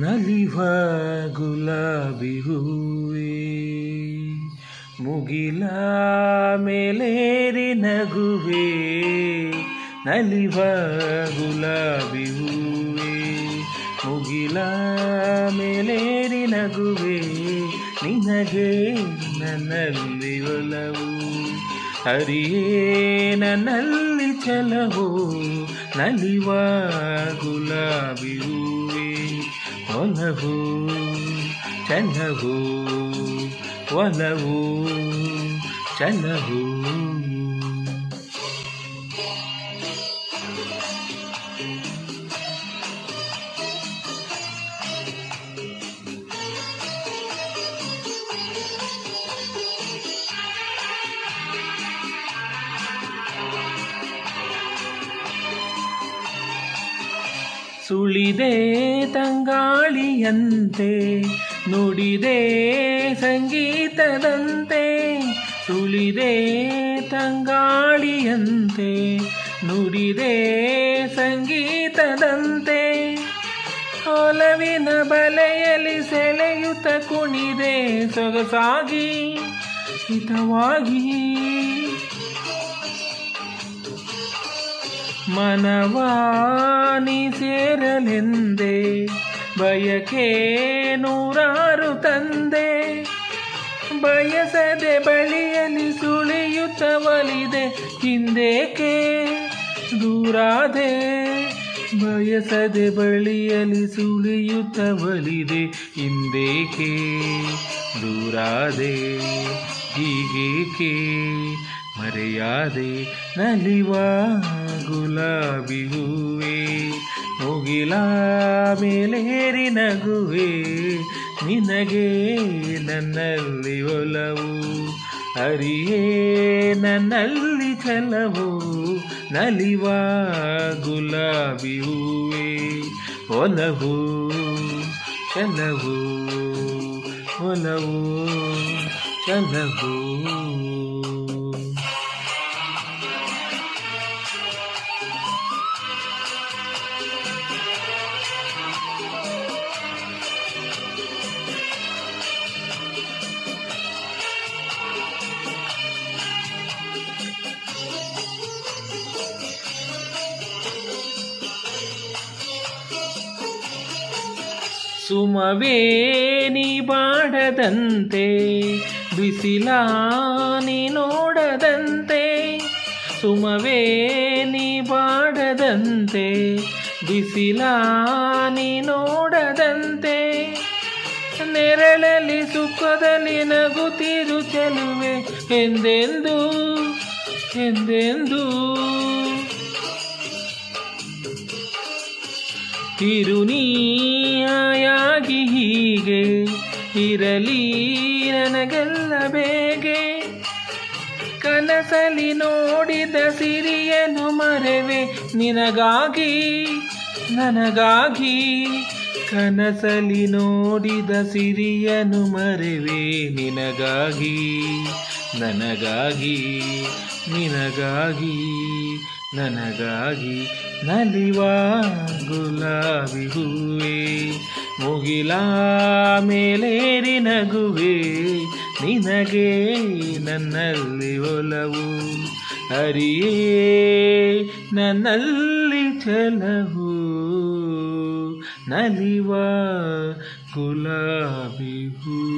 ನಲಿವ ಗುಲಾಬಿ ಹೂವೇ ಮುಗಿಲ ಮೇಲೇರಿ ನಗುವೆ. ನಲಿವ ಗುಲಾಬಿ ಹೂವೇ ಮುಗಿಲ ಮೇಲೇರಿ ನಗುವೆ. ನಿನಗೆ ನನ್ನಲ್ಲಿ ಒಲವು. ಹರಿಯೇ ನನ್ನಲ್ಲಿ ಚಲವು. ನಲಿವ ಗುಲಾಬಿ ಹೂವೇ ಒಲವು ಚಲವು ಒಲವು ಚಲವು ಸುಳಿದೆ ತಂಗಾಳಿಯಂತೆ ನುಡಿದೆ ಸಂಗೀತದಂತೆ ಸುಳಿದೆ ತಂಗಾಳಿಯಂತೆ ನುಡಿದೆ ಸಂಗೀತದಂತೆ. ಒಲವಿನ ಬಲೆಯಲ್ಲಿ ಸೆಳೆಯುತ್ತ ಕುಣಿದೆ ಸೊಗಸಾಗಿ ಹಿತವಾಗಿ ಮನವಾನಿ ಸೇರಲೆಂದೆ ಬಯಕೆ ನೂರಾರು ತಂದೆ? ಬಯಸದೆ ಬಳಿಯಲ್ಲಿ ಸುಳಿಯುತ್ತ ಒಲಿದೆ ಹಿಂದೇಕೆ ದೂರಾದೆ? ಬಯಸದೆ ಬಳಿಯಲ್ಲಿ ಸುಳಿಯುತ್ತ ಒಲಿದೆ ಹಿಂದೇಕೆ ದೂರಾದೆ? ಹೀಗೇಕೆ ಮರೆಯಾದೆ ನಲಿವ ಗುಲಾಬಿ ಹೂವೇ, ಮುಗಿಲ ಮೇಲೇರಿ ನಗುವೆ, ನಿನಗೆ ನನ್ನಲ್ಲಿ ಒಲವು. ಅರಿಯೇ, ನನ್ನಲ್ಲಿ ಚಲವು ನಲಿವ ಗುಲಾಬಿ ಹೂವೇ. ಒಲವು ಚಲವು ಒಲವು ಚಲವು ಸುಮವೇ ನೀ ಬಾಡದಂತೆ, ಬಿಸಿಲಾನಿ ನೋಡದಂತೆ. ಸುಮವೇನಿ ಬಾಡದಂತೆ, ಬಿಸಿಲಾನಿ ನೋಡದಂತೆ. ನೆರಳಲ್ಲಿ ಸುಖದಲ್ಲಿ ನಗುತ್ತಿರು ಚೆಲುವೆ, ಎಂದೆಂದು ಎಂದೆಂದು. ತಿರುನೀಯಾಗಿ ಹೀಗೆ, ಇರಲಿ ನನಗೆಲ್ಲ ಬೇಗೆ. ಕನಸಲಿ ನೋಡಿದ ಸಿರಿಯನು ಮರೆವೆ, ನಿನಗಾಗಿ, ನನಗಾಗಿ. ಕನಸಲಿ ನೋಡಿದ ಸಿರಿಯನು ಮರೆವೆ, ನಿನಗಾಗಿ, ನನಗಾಗಿ, ನಿನಗಾಗಿ. ನನಗಾಗಿ ನಲಿವ ಗುಲಾಬಿ ಹೂವೆ, ಮುಗಿಲ ಮೇಲೇರಿ ನಗುವೆ, ನಿನಗೆ ನನ್ನಲ್ಲಿ ಒಲವು. ಹರಿಯೇ, ನನ್ನಲ್ಲಿ ಚಲವು. ನಲಿವ ಗುಲಾಬಿ ಹೂ